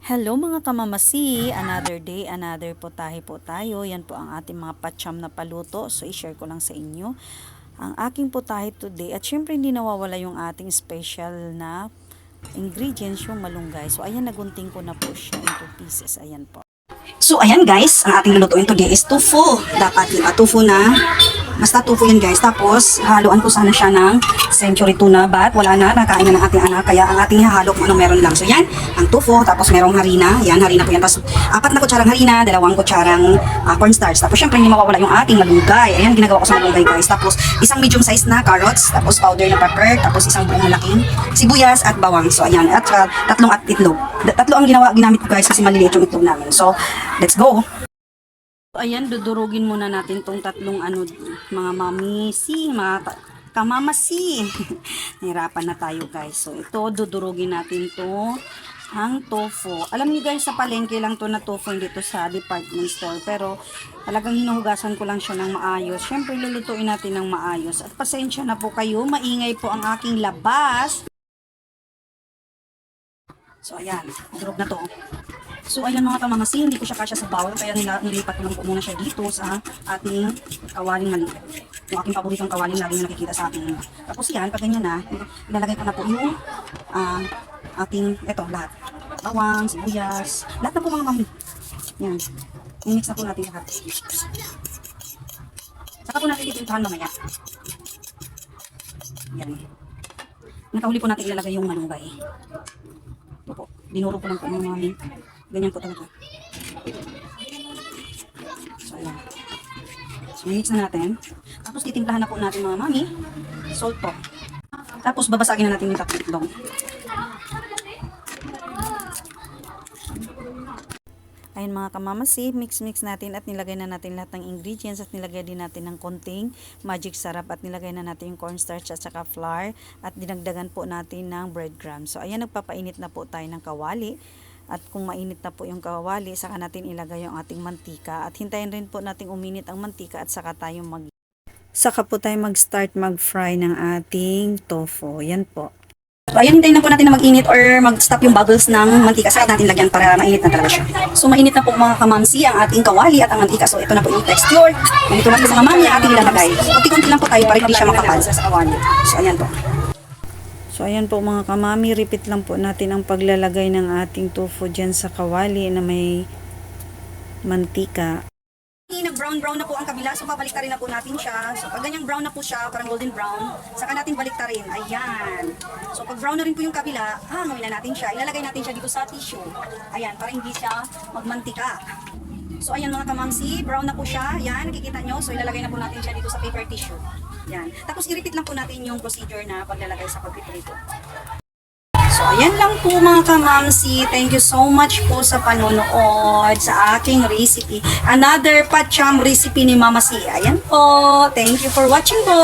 Hello mga kamamasi, another day, another potahe po tayo. Yan po ang ating mga patsyam na paluto. So i-share ko lang sa inyo ang aking potahe today. At syempre hindi nawawala yung ating special na ingredients, yung malunggay. So ayan, nagunting ko na po siya into pieces. Ayan po. So, ayan guys, ang ating lulutuin today is tofu. Dapat, diba, tofu na, basta tofu yan guys. Tapos, haluan ko sana siya ng century tuna, but wala na, nakain na ng ating anak. Kaya ang ating hahalo kung ano meron lang. So, yan, ang tofu, tapos merong harina. Yan, harina po yan. Tapos, apat na kutsarang harina, dalawang kutsarang uh, cornstarch. Tapos, syempre, hindi mawawala yung ating malunggay. Ayan, ginagawa ko sa malunggay guys. Tapos, isang medium size na carrots, tapos powder na pepper, tapos isang buong malaking sibuyas at bawang. So, ayan, at uh, tatlong at itlog. Tatlo ang ginawa, ginamit ko guys kasi maliliit yung itlog namin. So, let's go! Ayan, dudurugin muna natin tong tatlong ano, mga mamisi, mga kamamasi. Nahirapan na tayo guys. So, ito, dudurugin natin to ang tofu. Alam niyo guys, sa palengke lang to na tofu, hindi to sa department store. Pero, talagang hinuhugasan ko lang siya ng maayos. Siyempre, lulutuin natin ng maayos. At pasensya na po kayo, maingay po ang aking labas. So, ayan. Durog na to. So, ayan mga kamamasi, hindi ko siya kasya sa bowl, kaya nila, nilipat ko lang po muna siya dito sa ating kawaling maliit. Yung aking paboritong kawaling lagi na nakikita sa ating. Tapos yan, pag ganyan na, ilalagay ko na po yung ah, ating, eto, lahat. Bawang, sibuyas, lahat na po mga mami. Yan. I-mix na po natin lahat. Saka po natin titintahan mamaya. Yan. Nakahuli po natin ilalagay yung malunggay. Ito po. Dinuro ko lang po mga mami. Ganyan po talaga. So, ayan. So, mix na natin. Tapos, titimplahan na po natin mga mami. Salt po. Tapos, babasagin na natin yung tatlong itlog. Ayun mga kamamasi, mix-mix natin at nilagay na natin lahat ng ingredients at nilagay din natin ng konting magic sarap at nilagay na natin yung cornstarch at saka flour at dinagdagan po natin ng breadcrumbs. So ayan, nagpapainit na po tayo ng kawali at kung mainit na po yung kawali, saka natin ilagay yung ating mantika at hintayin rin po natin uminit ang mantika at saka tayo mag Saka po tayo mag-start mag-fry ng ating tofu. Yan po. So, ayan, hintayin na po natin na mag-init or mag-stop yung bubbles ng mantika. Saka natin lagyan para mainit na talaga siya. So, mainit na po mga kamamsi ang ating kawali at ang mantika. So, ito na po yung texture. Ganito lang po sa mami ang ating ilalagay. Kunti-kunti lang po tayo para hindi siya makapal sa kawali. So, ayan po. So ayan po mga kamami, repeat lang po natin ang paglalagay ng ating tofu dyan sa kawali na may mantika. Nag-brown-brown na po ang kabila, so babaliktarin na po natin siya. So pag ganyang brown na po siya, parang golden brown, saka natin baliktarin. Ayan. So pag brown na rin po yung kabila, hanguin na natin siya. Ilalagay natin siya dito sa tissue. Ayan, para hindi siya magmantika. So ayan mga kamangsi, brown na po siya. Ayan, nakikita nyo. So ilalagay na po natin siya dito sa paper tissue. Ayan. Tapos i-repeat lang po natin yung procedure na paglalagay sa pagpiprito. So, ayan lang po mga kamamsi. Thank you so much po sa panonood sa aking recipe. Another pacham recipe ni Mama Si. Ayan po. Thank you for watching po.